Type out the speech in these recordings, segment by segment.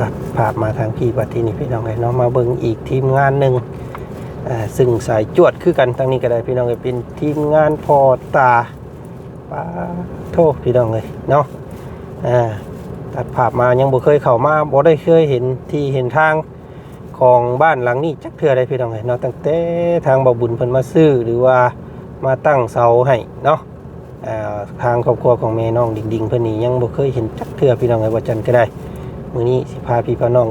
ตัดภาพมาทางพี่บัดที่นี่พี่น้องเอ้ยเนาะมาเบิ่งอีกทีมงานหนึ่งซึ่งสายจวดคือกันทางนี้ก็ได้พี่น้องเอ้ยเป็นทีมงานพอตาปาโทษพี่น้องเอ้ยเนาะตัดภาพมายังบ่เคยเข้ามาบ่ได้เคยเห็นที่เห็นทางของบ้านหลังนี้จักเทื่อได้พี่น้องเอ้ยเนาะตั้งแต่ทางบ่บุญเพิ่นมาซื้อหรือว่ามาตั้งเสาให้เนาะทางครอบครัวของแม่น้องดิ่งๆเพิ่นนี่ยังบ่เคยเห็นจักเทื่อพี่น้องไอ้ว่าจันก็ได้ มื้อนี้สิพาพี่พาน้อง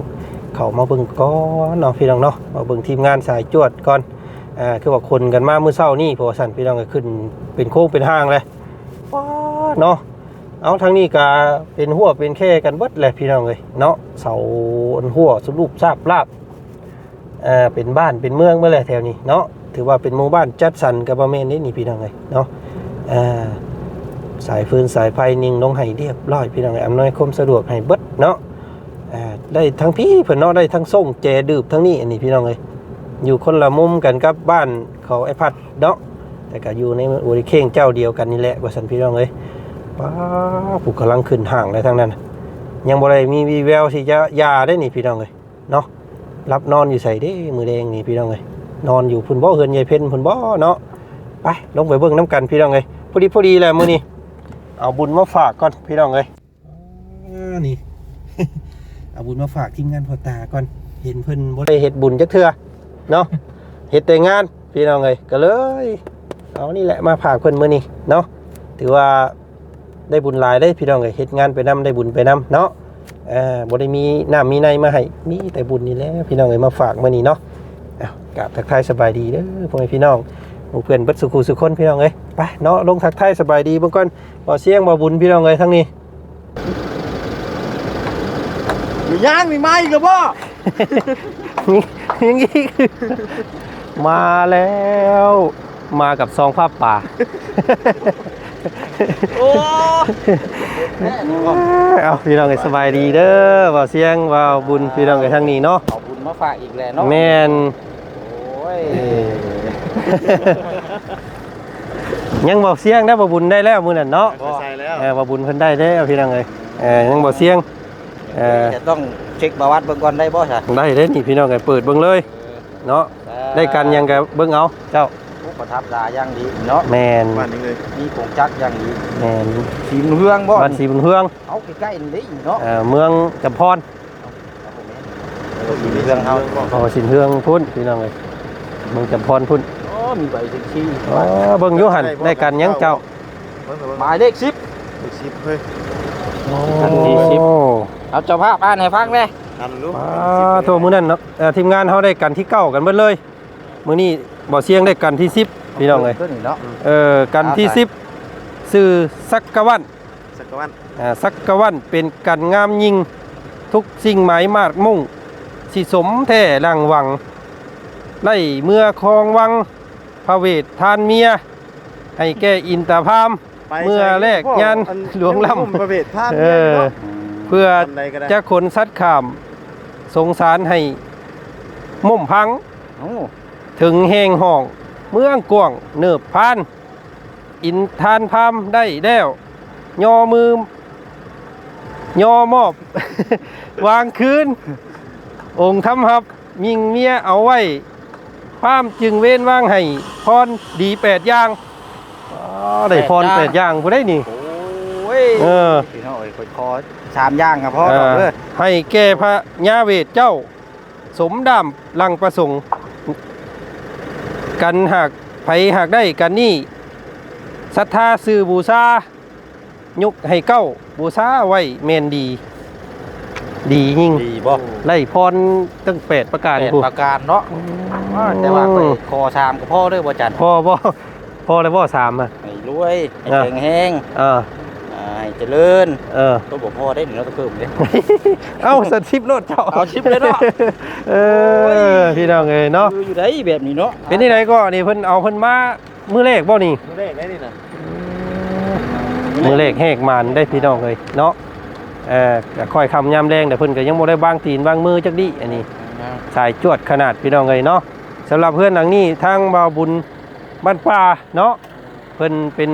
เข้ามาเบิ่งก่อนเนาะพี่น้องเนาะมาเบิ่งทีมงานสายจวดก่อนอ่าคือว่าคนกันมามื้อเช้านี่เพราะว่าสั่นพี่น้องก็ขึ้นเป็นโค้งเป็นห้างเลยว้าเนาะเอาทางนี้ก็เป็นหัวเป็นแค่กันเบิดแหละพี่น้องเอ้ยเนาะเสาอันหัวสรุปทราบลาบอ่าเป็นบ้านเป็นเมืองเมื่อไรแถวนี้เนาะถือว่าเป็นหมู่บ้านจัดสรรกับประเมนนี้นี่พี่น้องเอ้ยเนาะอ่าสายฟืนสายไฟนิ่งลงให้เรียบร้อยพี่น้องไอ้อำนวยความสะดวกให้เบิดเนาะ ได้ทั้งพี่เพิ่นเนาะได้ทั้งส่งแจดืบทั้งนี้อันนี้พี่น้องเอ้ยอยู่คนละมุมกันกับบ้านเขาไอ้พัดเนาะแต่ก็อยู่ในบริเข่งเจ้าเดียวกันนี่แหละว่าสันพี่น้องเอ้ยป้าผู้กำลังขึ้นห่างเลยทั้งนั้น ยังบ่ได้มีวีแววที่จะยาได้นี่พี่น้องเอ้ยเนาะรับนอนอยู่ใส่ด้มือแดงนี่พี่น้องเอ้ยนอนอยู่พุ่นบ่เฮือนยายเพ็ญพุ่นบ่เนาะไปลงไปเบิ่งน้ำกันพี่น้องเอ้ยพอดีพอดีแหละมื้อนี้เอาบุญมาฝากก่อนพี่น้องเลยนี่ เอาบุญมาฝากทีมงานพอตาก่อนเห็นเพิ่นบ่ได้เฮ็ดบุญจักเทื่อเนาะเฮ็ดแต่งานพี่น้องเลยก็เลย เอานี่แหละมาฝากเพิ่นมื้อนี้เนาะถือว่าได้บุญหลายได้พี่น้องเลยเฮ็ดงานไปนํได้บุญไปนํเนาะอ่าบ่ได้มีน้ามีในมาให้มีแต่บุญนี่แหละพี่น้องเลยมาฝากมื้อนี้เนาะอ้าวกราบทักทายสบายดีเด้อพ่อแม่พี่น้องหมู่เพื่อนเบิดสุขุสุคนพี่น้องเอ้ยไปเนาะลงทักทายสบายดีเบิ่งก่อนบ่เสียงบ่บุญพี่น้องเอ้ยทั้งนี้ ย่างมีไม้กับพ่ออย่างนี้คือมาแล้ว มากับซองผ้าป่า โอ้เอาพี่น้องเอ้ยสบายดีเด้อบ่เสียงบ่บุญพี่น้องเอ้ยทั้งนี้เนาะเอาบุญมาฝากอีกแล้วเนาะแม่นโอ้ยเอ้ยยังบ่เสียงได้บ่บุญได้แล้วมื้อนั้นเนาะใส่แล้วเออบ่บุญเพิ่นได้แล้วพี่น้องเอ้ยเออยังบ่เสียง เออ จะต้องเช็คประวัติเบิ่งก่อนได้บ่ใช่ได้เด้นี่พี่น้องเอ้ยเปิดเบิ่งเลยเนาะได้กันยังก็เบิ่งเอาเจ้าผู้ประทับตาอย่างดีเนาะแม่นบ้านนี้เลยมีผงจักรอย่างดีแม่นสีเฮืองบ่บ้านสีบุญเฮืองเอาใกล้ๆนี่เด้เนาะเอ่อเมืองจำพรเอาสีเฮืองเฮาพอสินเฮืองพุ่นพี่น้องเลยเมืองจำพรพุ่นโอ้มีใบเซ็กซี่อ๋อเบิ่งอยู่หันได้กันยังเจ้าเบิ่งเบิ่งหมายเลข10เบิ่งชิปเฮ้ยอันที่สิบโอ้ เอาเจ้าภาพอ่านให้ฟังแน่อันรู้ป้าโทมื้อนั้นเนาะเอ่อทีมงานเฮาได้กันที่เก้ากันเบิดเลย มื้อนี้บ่เสียงได้กันที่10พี่น้องเลยตัวนี้เนาะ เออกันที่10ชื่อสักกะวัน สักกะวันอ่าสักกะวันเป็นกันงามยิ่งทุกสิ่งหมายมาดมุ่งสิสมแท้ลังวัง ไล่เมื่อคลองวังพระเวททานเมีย ให้แก่อินตาพามไปเมื่อแรกงานหลวงลำ ประเภทท่านเออเพื่อทำใดก็ได้จะขนสัตว์ขาม สงสารให้มุ่มพัง โอ้ถึงแหงห้อง เมืองกวางเนิบพาน อินทานพามได้แล้วยอมือยอมอบ วางคืน องค์ทำหับ ยิงเมียเอาไว้พามจึงเว้นว่างให้พรดีแปดอย่างอ๋อได้พรแปดอย่างผู้ได้นี่ โอ้ยเออ พี่น้องเอ้ยคอยคอ สามอย่างครับพ่อดอกเด้อให้แก่พระญาเวทเจ้า สมดามลังประสงค์กันหากไผหากได้กันนี่ศรัทธาซื้อบูชายกให้เก้าบูชาไว้เมนดี ดียิ่งดีบ่ไล่พรตั้งแปดประการแปดผู้ประการเนาะแต่ว่าไปคอชามกับพ่อเด้อบ่จันพ่อบ่พ่อแล้วบ่สามอะให้รวยให้อะแข็งแรงเอออ่า ให้เจริญเออ ตัวบ่พ่อได้หนึ่งแล้วก็เพิ่มเด้เอ้าสถิปโลดเจ้าเอาชิปเลยเนาะเออพี่น้องเอ้ยเนาะคืออยู่ได้แบบนี้เนาะเป็นที่ไหนก็นี่เพิ่นเอาเพิ่นมามือเลขบ่นี่มือแรกได้นี่นะมือเลขแหกมันได้พี่น้องเลยเนาะเออก็ค่อยคำยามแรงแต่เพิ่นก็ยังบ่ได้บางตีนบางมือจักดิอันนี้สายจวดขนาดพี่น้องเลยเนาะสำหรับเพื่อนหลังนี้ทางบ่าวบุญบ้านป่าเนาะเพิ่นเป็น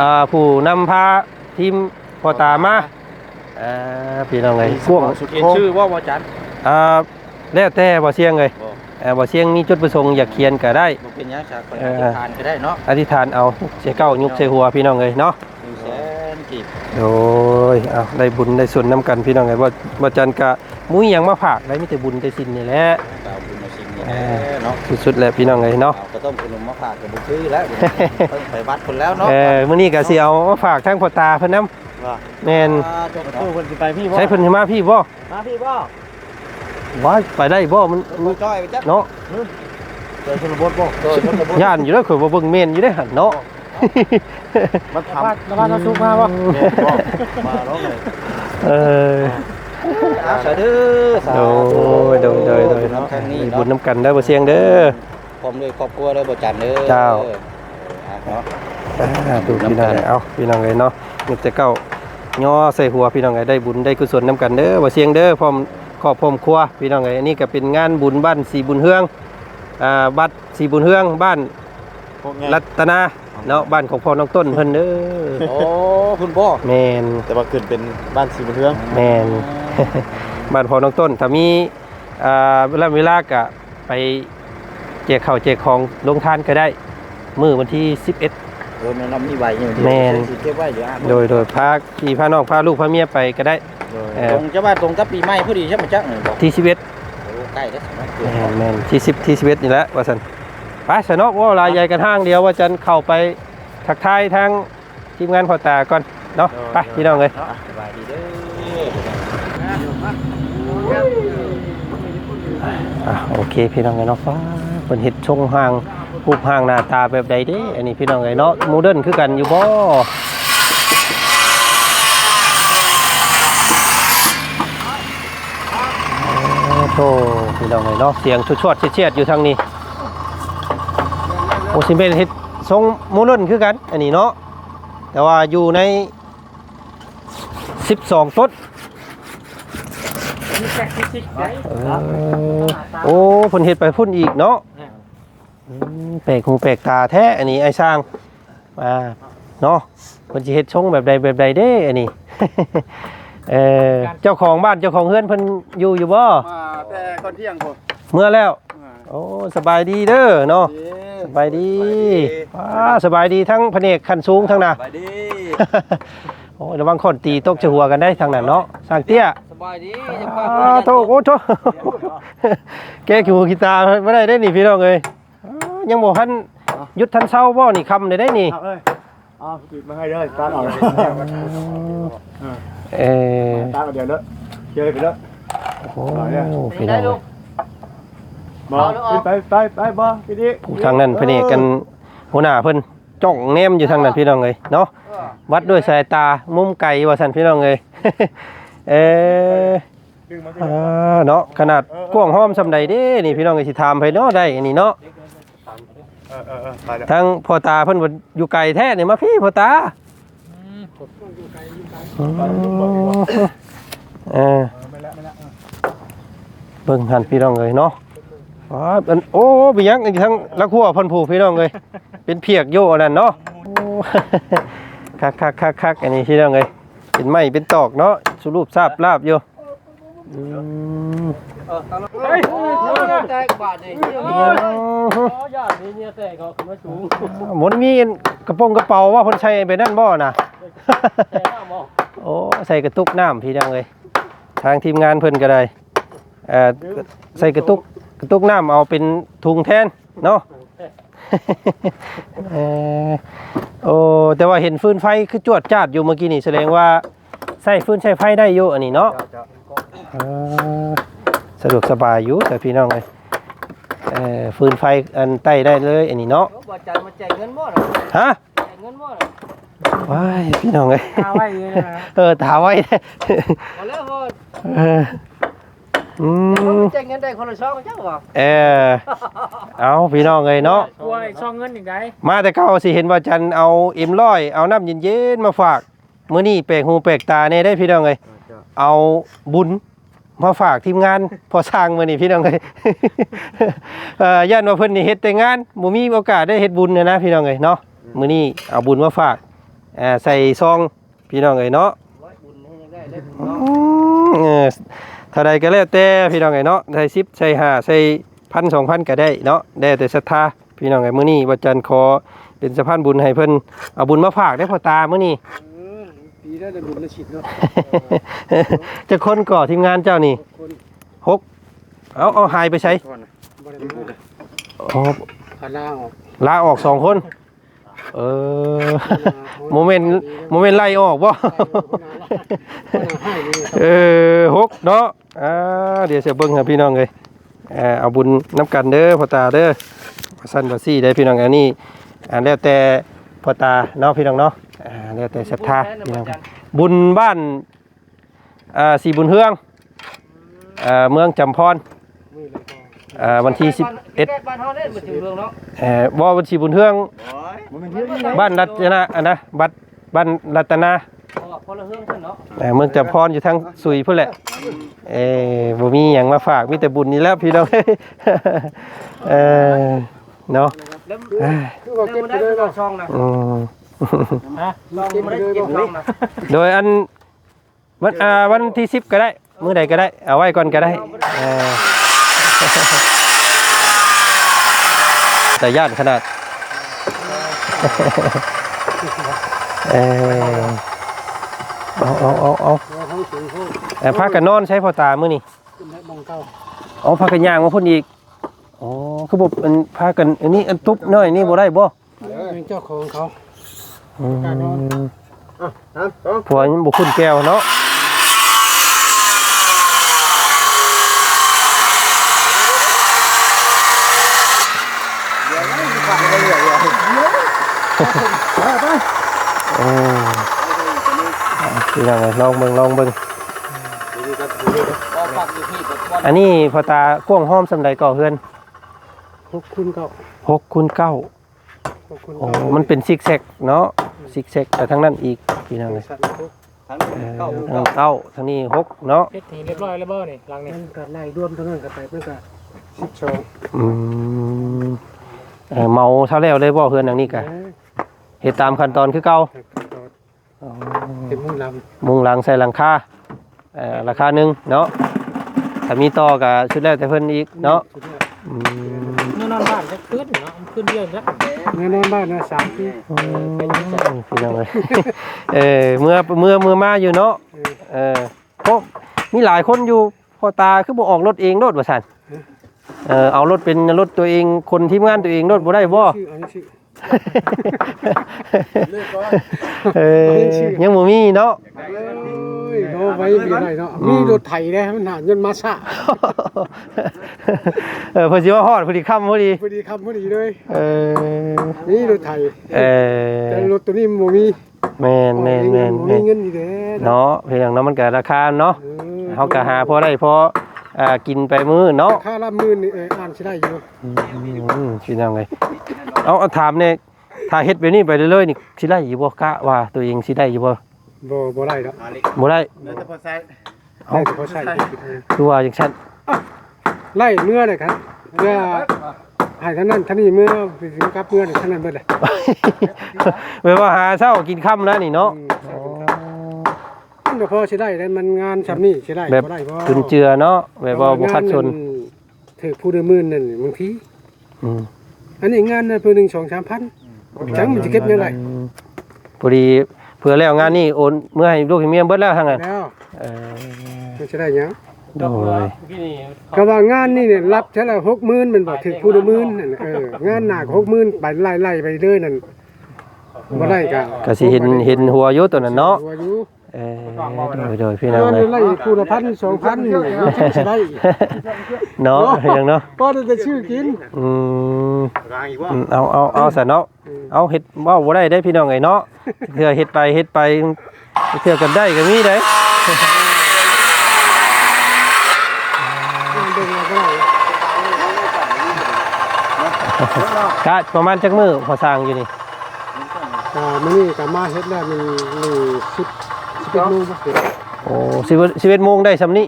อ่าผู้นำพาทีมพ่อตามาอ่าพี่น้องเอ้ยกว้างสุดเขียนชื่อว่าบ่จันอ่าแล้วแต่บ่เสียงเลยบ่เอ่อบ่เสียงมีจุดประสงค์อยากเขียนก็ได้บ่เป็นหยังจากไปเอออธิษฐานก็ได้เนาะอธิษฐานเอาเสียเก้ายุกใส่หัวพี่น้องเอ้ยเนาะหนึ่งแสนกีบโอ้ยเอาได้บุญได้ส่วนน้ำกันพี่น้องเอ้ยบ่บ่จันกะมุ้ยหยังมาฝากได้มีแต่บุญแต่สินนี่แหละ เอแหละเนาะสุดๆแหละพี่น้องเอ้ยเนาะเอาก็ต้มขนมมาฝากกับบุซื้อแล้วเพิ่นไปวัดคนแล้วเนาะเออมื้อนี้ก็สิเอามาฝากทั้งพ่อตาเพิ่นนํว่าแม่นอ่าเจ้าประตูเพิ่นสิไปพี่บ่ใช้เพิ่นสิมาพี่บ่มาพี่บ่ว้ายไปได้บ่มันบ่จ้อยไปจักเนาะเจอชนบทบ่เจอชนบทย่านอยู่แล้วข่อยบ่เบิ่งเมนอยู่ได้หั่นเนาะมันทำแล้วบ้านเราสุกมาบ่มาแล้วเลยเออ เอาสาธุสาโดธุยโดยโดยโดยน้ำแข็งนี่บุเนาะญน้ำกันเด้อบ่เสียงเด้อ พร้อมด้วยครอบครัวเด้อบ่จันเด้อเจ้าอ่าเนาะ อ่าดูพี่น้องเลยเอาพี่น้องเลยเนาะมันจะเก้าย่อใส่หัวพี่น้องเลยได้บุญได้กุศลน้ำกันเด้อบ่เสียงเด้อพร้อมครอบพร้อมครัวพี่น้องเลยอันนี้ก็เป็นงานบุญบ้านสีบุญเฮืองอ่าบัดสีบุญเฮืองบ้านพวกไงรัตนาเนาะบ้านของพ่อน้องต้นเพิ่นเด้อโอ้คุณพ่อแมนแต่ว่าขึ้นเป็นบ้านสีบุญเรืองแมน บ้านพ่อน้องต้นถ้ามีอ่าเวลาเวลาก็ไปแจกข้าวแจกของลงทานก็ได้ มื้อวันที่ 11เออแม่น้ำมีใบอยู่เดียวแม่นสิเก็บไว้เดี๋ยวอะโดยโดยพาพี่พาน้องพาลูกพาเมียไปก็ได้เออตรงจะว่าตรงกับปีใหม่พอดีใช่ไหมจ๊ะบอกที่11โอ้ใกล้แล้วสมัยเกิแมดนแมนที่สิบที่สิบเอ็ดนี่แหละว่าสันไปสนอกว่าลายใหญ่กันห้างเดียวว่าจันเข้าไปทักทายทางทีมงานพอตาก่อนเนาะไปพี่น้องเลยเนาะสบายดีเด้อ อะโอเคพี่น้องเลยเนาะฟ้าเป็นเห็ดชงห่างรูปห่างหน้าตาแบบใดเด้อันนี้พี่น้องเลยเนาะโมเดิร์นคือกันอยู่บ่โธ่พี่น้องเลยเนาะเสียงชวดๆเฉียดอยู่ทางนี้โอ้สิเป็นเห็ดทรงโมเดิร์นคือกัน อันนี้เนาะแต่ว่าอยู่ใน 12ต้น เออโอ้เพิ่นเฮ็ดไปพุ่นอีกเนาะอืมแปลกหูแปลกตาแท้อันนี้ไอ้สร้างอ่าเนาะเพิ่นสิเฮ็ดชงแบบใดแบบใดเด้อันนี้ เออเจ้าของบ้านเจ้าของเฮือนเพิ่นอยู่อยู่บ่มาแต่ก่อนเที่ยงผมเมื่อแล้วโอ้สบายดีเด้อเนาะสบายดีว้าสบายดีทั้งแผนกขั้นสูงทั้งน่ะสบายดีโอ้ระวังคนตีตกจะหัวกันได้ทางนั้นเนาะสร้างเตี้ยส บายดีอ้าโทษโอ้โทษแกขี้หูขี้ตาไม่ได้ได้นี่พี่น้องเอ้ยอ้ายังบอกท่านยุดท่านเศร้าบ่นี่คำได้ได้นี่ เอาเอ้ยเอาปิดมาให้เลยตาเอาเลยเออตาเอาเดี๋ยวเลอะเดี๋ยวไปเลอะโอ้พี่น้องเอ้ยมาไปไปไปบ่พี่ดิผู้ทางนั้นเพนเอกกันหัวหน้าเพิ่นจ้องแนมอยู่ทางนั้นพี่น้องเอ้ยเนาะวัดด้วยสายตามุมไกลว่าซั่นพี่น้องเอ้ย เออดึงมาอ่าเนาะขนาดกว้างห้อมซำใดเด้นี่พี่น้องเอ้ยสิถามไผเนาะได้อันนี้เนาะเออเออเออไปแล้วทั้งพ่อตาเพิ่นว่าอยู่ไกลแท้นี่มาพี่พ่อตาอ๋อเออเบิ่งหันพี่น้องเลยเนาะอ๋ออันโอ้เป็นหยังอีกทั้งละขัวเพันผูพี่น้องเลยเป็นเพียกโยอันนั้นเนาะโอ้ คักคักคักคักอันนี้พี่น้องเลย เป็นไม้เป็นตอกเนาะสรุปทราบลาบอยู่อืมเฮ้ยแตกบาทนี่หมดมีกระโปรงกระเป๋าว่าคนใช้ไปนั่นบ่น่ะโอ้ใส่กระตุกน้ำพี่ดังเลย ทางทีมงานเพิ่นก็ได้เอ่อใส่กระตุกกระตุกน้ำเอาเป็นถุงแทนเนาะ เอ่อโอ้แต่ว่าเห็นฟืนไฟคือจวดจาดอยู่เมื่อกี้นี่แสดงว่าใส่ฟืนใช้ไฟได้อยู่อันนี้เนาะเอ่อสะดวกสบายอยู่แต่พี่น้องเลยเอ่อฟืนไฟอันใต้ได้เลยอันนี้เนาะบ่จันมาแจกเงินบ่น่ะฮะแจกเงินบ่น่ะว้ายพี่น้องเลยตาไว้เลยนะเออถาไว้เอาแล้วพอเออ อืมแจกเงินได้คนละช่องจังบ่เออเอาพี่น้องเลยเนาะ กลัวไอ้ช่องเงินอีกไงมาแต่เก้าสิเห็นว่าจันเอาเอ็มร้อยเอาน้ำเย็นๆมาฝากมื้อนี้แปลกหูแปลกตาเนี่ยได้พี่น้องเลยเอาบุญมาฝากทีมงาน พอสร้างมื้อนี้พี่น้องเลย เอ่อย่านว่าเพิ่นนี่เฮ็ดแต่งานบ่มีโอกาสได้เฮ็ดบุญเนยนะพี่น้องเลยเนาะมื้อนี้เอาบุญมาฝากอ่าใส่ซองพี่น้องเลยเนาะร้อยบุญให้ยังได้อืมเออ เท่าใดก็แล้วแต่พี่น้องไงเนาะใส่10ใส่5ใส่พันสองพันก็ได้เนาะได้แต่ศรัทธาพี่น้องไงมื้อนี้บ่จันขอเป็นสะพานบุญให้เพิ่นเอาบุญมาฝากได้พ่อตามื้อนี้ปีได้แต่บุญละฉิดเนาะจะคนก่อทีมงานเจ้านี่คนหกเอาเอาหายไปใช้ก่อนบ่ได้มาอ๋อพาลาออกลาออกสองคน เออโมเมนต์โมเมนต์ไล่ออกบ่เออหกเนาะอ่าเดี๋ยวจะเบิ่งให้พี่น้องเลยเอาบุญน้ำกันเด้อพ่อตาเด้อว่าสั้นว่าซี่ได้พี่น้องอันนี้อ่าแล้วแต่พ่อตาเนาะพี่น้องเนาะอ่าแล้วแต่ศรัทธาพี่น้องบุญบ้านอ่าสีบุญเฮืองอ่าเมืองจำพร อเลยก็อ่าวันที่สิบเอ็ดบ้านเฮาได้บ่ถึงเรื่องเนาะเอ่อบ่วันที่บุญเฮืองบ้านรัตนะอันนะบัดบ้านรัตนาเพราะว่าพลเรือนเพิ่นเนาะเอ่อเมืองจำพรอยู่ทางสุยพุ่นแหละเอ้บ่มีหยังมาฝากมีแต่บุญนี่แหล้วพี่น้อง เออเนาะแล้วเอ้ยคือว่าเก็เก็บบได้ไปเลยก็ก็ซองนะอืม ฮะลองบ่ได้เก็บซองนะโดยอันวันอ่าวันที่10ก็ได้ มื้อใดก็ได้ เอาไว้ก่อนก็ได้เออ แต่ย่านขนาด เออเอาเอาเอาเอาเราทั้งสูงโคตรแต่พากันนอนใช้พอตามื้อนี่ขึ้นให้มองเก้าอ๋อพากันย่างมาพุ่นอีก อ๋อคือบ่อันพากันอันนี้อันตุ๊บน้อยนี่บ่ได้บ่เป็นเจ้าของเขาอืมอะนะต้องผัวยังบ่คุ้นแก้วเนาะ เออพี่น้องเอ้ยลองเบิ่งลองเบิ่งบ่ฝากอยู่ที่ก็บ่อันนี้พอตากว้างห้อมสำใดก่อเฮือนหกคุณเก้า6คูณ9หกคุณโอ้เก้ามันเป็นซิกแซกเนาะซิกแซกแต่ทั้งนั้นอีกพี่น้องเอ้ยสัตว์ทุกทั้งเออเก้าทางเก้าทางนี้หกเนาะเฮ็ดให้เรียบร้อยแล้วบ่นี่หลังนี่มันก็ไล่รวมทั้งนั้นกันไปมันก็สิบสองอืม เอ่อเมาเท่าแล้วเลยบ่เฮือนหลังนี้กะเฮ็ดตามขั้นตอนคือเก่าเป็นมุ่งลมุงหลังใส่หลังคาเอ่อราคาหนึงเนาะถ้ามีต่อก็ชุดแล้วแต่เพิ่นอีกำเนาะอืมเมื่อนอนบ้านจะขึ้นเนาะมันขึ้นเยอะแล้วเงินนอนบ้านนะสามปีพี่น้องเอ้ยเออเมื่อเมื่อเมื่อมาอยู่เนาะเออเพราะมีหลายคนอยู่พอตาคือบ่ออกรถเองรถว่าซั่น เออเอารถเป็นรถตัวเอง คนทีมงานตัวเองรถบ่ได้บ่ชื่ออันนี้ชื่อเออยังบ่มีเนาะเอ้ยเนาะไว้มีอะไรเนาะมีรถไถได้มันหาเงินมาซะเออเพอสิว่าฮอดพอดีค่ำพอดีพอดีคำพอดีเลยเออนี่รถไถเออแต่รถตัวนี้บ่มีแม่นแม่นแม่นบ่แม่มีนเงินอีกแล้วเนาะเพียงเนาะมันก็ราคาเนาะเออเฮาก็หาพอได้พอ อ่ากินไปมื้อเนาะค่าละหมื่นนี่เอออ่านสิได้อยู่อืมพี่น้องเอ้ยเอาเอาถามเนี่ยถ้าเฮ็ดแบบนี้ไปเรื่อยๆนี่สิได้อยู่บ่กะว่าตัวเองสิได้อยู่บ่บ่บ่ได้ดอกบ่ได้ได้แต่พอใช้คือว่าจังซั่นไล่เมื่อเลยครับเมื่อให้ท่านนั้นท่านนี้เมื่อไปถึงกับเมื่อท่านนั้นเบิดเลยแม่ว่าหาเช้ากินค่ำแล้วนี่เนาะมั นก็พอสิได้ได้มันงานซำนี้สิได้แบบบ่ได้บ่จุนเจือเนาะแบบว่าบ่คัดชนถือผู้เดือมื่นนั่นบางทีอืมอันนี้งานน่ะเพิ่น1 2 3พันจังมันจะเก็บเงินได้พอดีเผื่อแล้วงานนี้โอนเมื่อให้ลูกให้เมียเบิดแล้วทั้งนั้นแล้วเออมันจะได้หยังโดยก็ว่างานนี่เนี่ยรับเท่าละ60,000มันบ่ถือผู้ดือมื่นนั่นเอองานหนัก60,000ไปไล่ๆไปเรื่อยนั่นบ่ได้ก็ก็สิเห็นเห็นหัวอยู่ตัวนั้นเนาะหัวอยู่ เออโดยโดยพี่น้องงานเลย ไล่ผู้ละพันสองพันนี่มันจะสิได้เนาะพี่น้องเนาะก็ได้แต่ชื่อกินอืมอืมเอาเอาเอาซะเนาะ เอาเฮ็ดเว้าบ่ได้ได้พี่น้องไอ้เนาะเทื่อเฮ็ดไปเฮ็ดไปเทื่อกันได้ก็มีได้เบิ่งเอาก็ได้กะประมาณจักมื้อพอสร้างอยู่นี่อ่ามื้อนี้ก็มาเฮ็ดแล้วมั นนี่สิบสิบเอ็ดโมงบ่เสร็จโอ้11 11โมงได้ซำนี้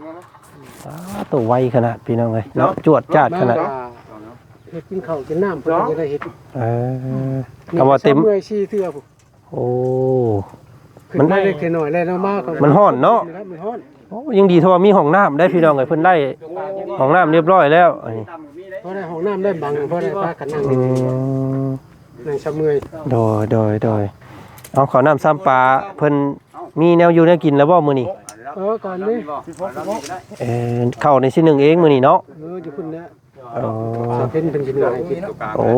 อ้าตัวไวขนาดพี่น้องเอ้ยเนาะจวดจาดขนาดมเฮ็ดกินข้าวกินน้ำเพิ่นก็จะได้เฮ็ดเออคำว่าเต็มเมื่อยชี้เทื่อพุ่นโอ้ขึ้นได้เล็กน้อยแล้วมากมันฮ้อนเนาะมันฮ้อนโอ้ยังดีเท่าว่ามีห้องน้ำได้พี่น้องเอ้ยเพิ่นได้ห้องน้ำเรียบร้อยแล้วอันนี้เพราะได้ห้องน้ำได้บังเพราะได้พากันนั่งอืมนั่งชะเมื่อยโดยโดยโดยเอาขอน้ำซ้ำปลาเพิ่น มีแนวอยู่แนวกินแล้วบ่มื้อนี้เออก่อนนี่เออเข้าในสิหนึ่งเองมื้อนี้เนาะเอออยู่คุณเนี่ยอ๋อสาเป็นเป็นกินอะไรกินโอ้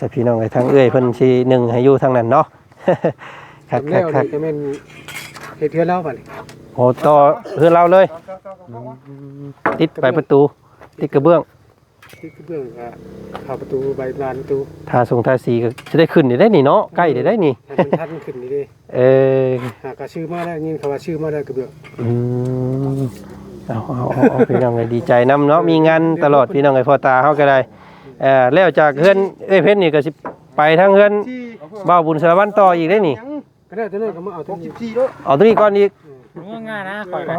สัพี่น้องไอ้ทางเอ้ยเพิ่นสิหนึ่งให้อยู่ทางนั้นเนาะคักทำคัแล้กวคักนี่ก็แม่นเฮ็ดเทือนแล้วบัดนี้โอ้ต่อเฮือนเราเลย ติดไปประตู ติดกระเบื้อง ที่เบื้องก็เข้าประตูใบบานประตูทาทรงทาสีก็จะได้ขึ้นได้ได้นี่เนาะใกล้ได้ได้นี่ ให้มันทันขึ้นนี่เด้เออหากก็ชื่อมาแล้วยินเขาว่าชื่อมาแล้วก็เบื้องอืมเอาเอาเอาเอาพี่น้องไงดีใจนํเนาะมีงานตลอดพี่น้องไงพอตาเฮาก็ได้เออแล้วจากเฮือนเอ้ยเพชรนี่ก็สิไปทางเฮือนบ่าวบุญสารวัตรต่ออีกได้นี่ ก็ได้ตัวนั้นก็มาเอาตัวนี้เอาตัวนี้ก่อนอีก ง่ายๆนะข่อยนะ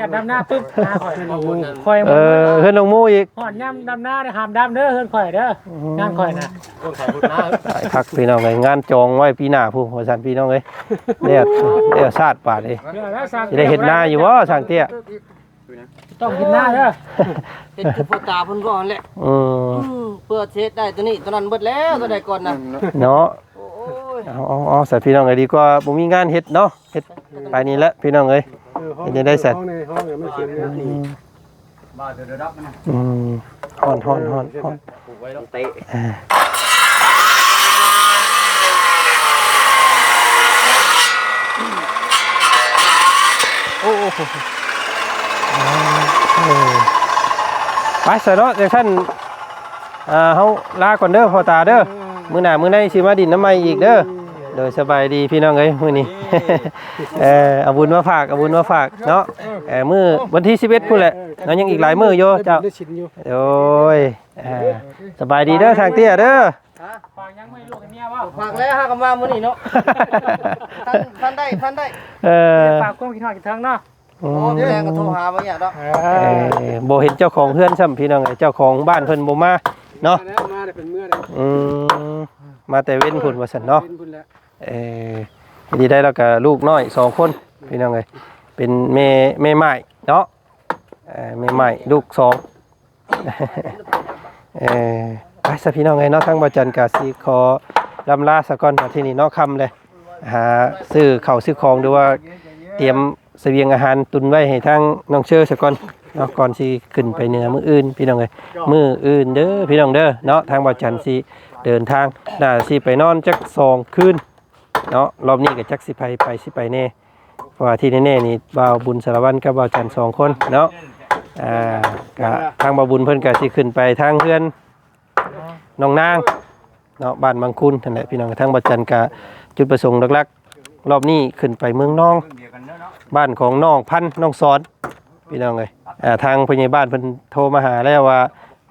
อยากดำหน้าปึ๊บหน้าข่อยข่อยเออเฮือนน้องหมูอีกหอนย่ำดำหน้าได้หามดำเด้อเฮือนข่อยเด้องานข่อยนะคนข่อยคนหน้าพักพี่น้องไงงานจองไว้ปีหน้าผู้ว่าซั่นพี่น้องเอ้ยเนี่ยเดี๋ยวชาติป่าดเอ้ยสิได้เฮ็ดหน้าอยู่บ่ช่างเตี้ยต้องกินหน้าเด้อเฮ็ดคือพ่อตาเพิ่นก่อนแหละอืมอืมเพื่อเฮ็ดได้ตัวนี้ตัวนั้นเบิดแล้วตัวใดก่อนน่ะเนาะโอ้ย เอาเอาเอาใส่พี่น้องไงดีกว่าบ่มีงานเฮ็ดเนาะเฮ็ดไปนี่แหละพี่น้องเอ้ยเออห้องเดี๋ยวได้เสร็จ ห้องในห้องเนี่ยมันเขียนเนี่ยนี่อืมฮ้อนฮ้อนฮ้อนฮ้อนเตะอ่าโอ้โหเออไปสะเนาะจังซั่นอ่าเฮาลาก่อนเด้อพ่อตาเด้อ มื้อหน้ามื้อในสิมาดินน้ำใหม่อีกเด้อโดยสบายดีพี่น้องเอ้ยมื้อนี้ เออเอาบุญมาฝากเอาบุญมาฝากเนาะเออมื้อวันที่11พุ่นแหละเนาะยังอีกหลายมื้ออยู่เจ้าได้ชินอยู่โอ้ยอ่าสบายดีเด้อทางเตี้ยเด้อฝากยังไม่ลูกกับเมียว่าฝากแล้วหากันมามื้อนี้เนาะท่านท่านได้ท่านได้เออฝากความคิดฮอดกินทางเนาะอืโอ้มพี่แรงก็โทรหาบ่อยากดอกเออบ่เห็นเจ้าของเฮือนซ้ำพี่น้องไอ้เจ้าของบ้านเพิ่นบ่มา เนาะมาแล้วมาได้เป็นเมื่อได้อืมมาแต่เว้นพุ่นว่าซั่นเนาะเป็นบุญแล้วเออดีได้แล้วก็ลูกน้อยสองคนพี่น้องเอ้ยเป็นแม่แม่ใหม่เนาะเออแม่ใหม่ลูกสองเออไปซะพี่น้องเอ้ยเนาะทางบ่จันกะสิขอลำลาซะก่อนว่าที่นี่เนาะค่ำเลยหาซื้อข้าวซื้อของหรือว่าเตรียมเสบียงอาหารตุนไว้ให้ทางน้องเชอร์ซะก่อน เนาะก่อนสิขึ้นไปเหนือมื้ออื่น พี่น้องเอ้ยมื้ออื่นเด้อพี่น้องเด้อเนาะทางบ่จันสิเดินทางน่าสิไปนอนจักสองคืนเนาะรอบนี้ก็จักสิไปไปสิไปแน่เพราะว่าที่แน่ๆนี่บ่าวบุญสารวัตรกับบ่าวจันทร์สองคนเนาะอ่าก็ทางบ่าวบุญเพิ่นก็สิขึ้นไปทางเพื่อนน้องนางเนาะบ้านบางคุณนั่นแหละพี่น้องทางบ่าวจันทร์ก็จุดประสงค์หลักๆรอบนี้ขึ้นไปเมืองน้อง บ้านของน้องพันธุ์น้องสอน พี่น้องเอ้ยอ่าทางผู้ใหญ่บ้านเพิ่นโทรมาหาแล้วว่า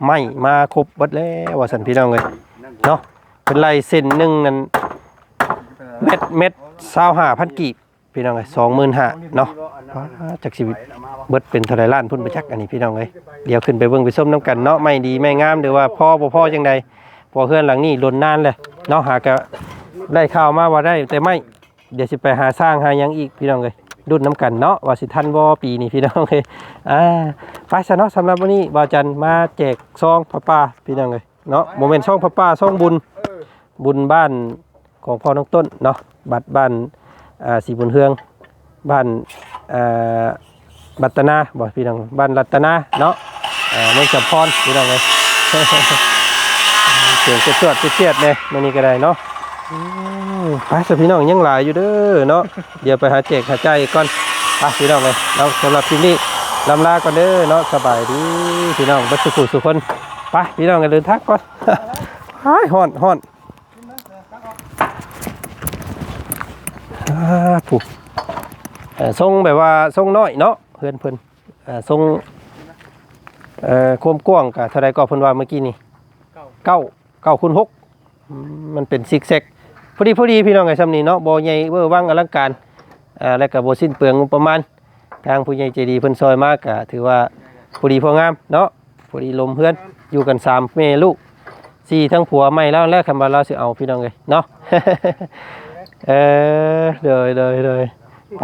ไม่มาครบเบิดแล้วว่าซั่นพี่น้องเอ้ยเนาะเป็นไล่เส้นหนึ่งนั่นเม็ดเม็ดสาวห้าพันกีบพี่น้องเอ้ยสองหมื่นห้าเนาะจากชีวิตเบิดเป็นเท่าไรล้านพุ่นไปจักอันนี้พี่น้องเอ้ยเดี๋ยวขึ้นไปเบิ่งไปส้มน้ำกันเนาะไม่ดีไม่งามหรือว่าพ่อบ่พ่อจังใดพอเฮือนหลังนี้ลนนานเลยเนาะหากะได้ข่าวมาว่าได้แต่ไม่เดี๋ยวสิไปหาสร้างหายังอีกพี่น้องเอ้ย ดุดน้ำกันเนาะว่าสิทันบ่ปีนี้พี่น้องเอ้ยอ่าไปซะเนาะสำหรับวันนี้บาวจันมาแจกซองพระป่าพี่น้องเอ้ยเนาะโมเมนต์ซองพระป่าซองบุญบุญบ้านของพ่อน้องต้นเนาะบัตรบ้านอ่าสีบุญเฮืองบ้านอ่าบัตนาบอกพี่น้องบ้านรัตนาเนาะอ่าเมืองจำพรพี่น้องเลยเสียงเชือดเชือดเลยมันนี่ก็ได้เนาะ ไปสพี่น้องยังหลายอยู่เด้อเนาะเดี๋ยวไปหาแจกหาใจก่อนไปพี่น้องเลยเราสำหรับที่นี้ลำลาก่อนเด้อเนาะสบายดีพี่น้องบัสุขุสุขคนไปพี่น้องกันเดินทางก่อนฮ้ายฮ้อนฮ้อนอ่าผูกเอ่อทรงแบบว่าทรงน้อยเนาะเพื่อนเพื่อนเอ่อทรงเอ่อคมกว้างกับเท่าไรก็เพิ่นว่าเมื่อกี้นี่เก้าเก้าคูณหกมมันเป็นซิกแซก พอดีพอดีพี่น้องไอ้ซ้ำนี่เนาะบ่ใหญ่เวอร์วังอลังการอ่าและก็บ่สิ้นเปลืองงบประมาณ ทางผู้ใหญ่ใจดีเพิ่นซอยมากก็ถือว่าพอดีพองามเนาะพอดีลมเพื่อนอยู่กันสามแม่ลูกสี่ทั้งผัวไม่แล้วแล้วคำว่าเราสิเอาพี่น้องเลยเนาะ เออเดยเดยเดยไป